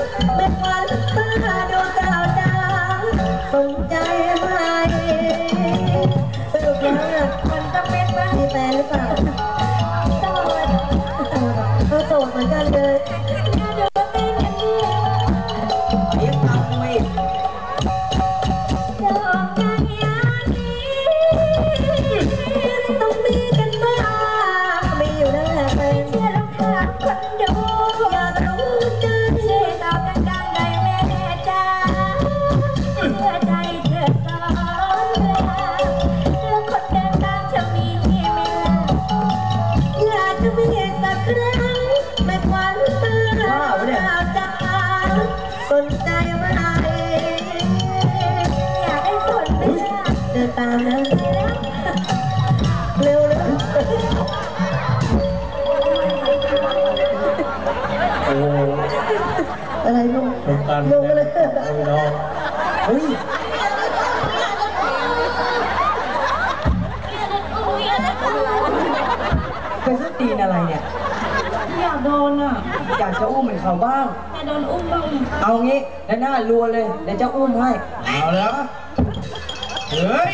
รั้ง ไม่ควันตาดาวจ้าสนใจไหมอยากได้สนไหมล่เดินตามนะไปแล้วเร็วโอ้อะไรลูกเป็นการลงเลยเอาไปน้องเฮ้ยเป็นสตีนอะไรเนี่ย อยากโดนอะ อยากจะอุ้มเหมือนเขาบ้างอยากโดนอุ้มบ้างเอางี้แล้วหน้ารัวเลยเดี๋ยวจะอุ้มให้ เอาแล้วเฮ้ย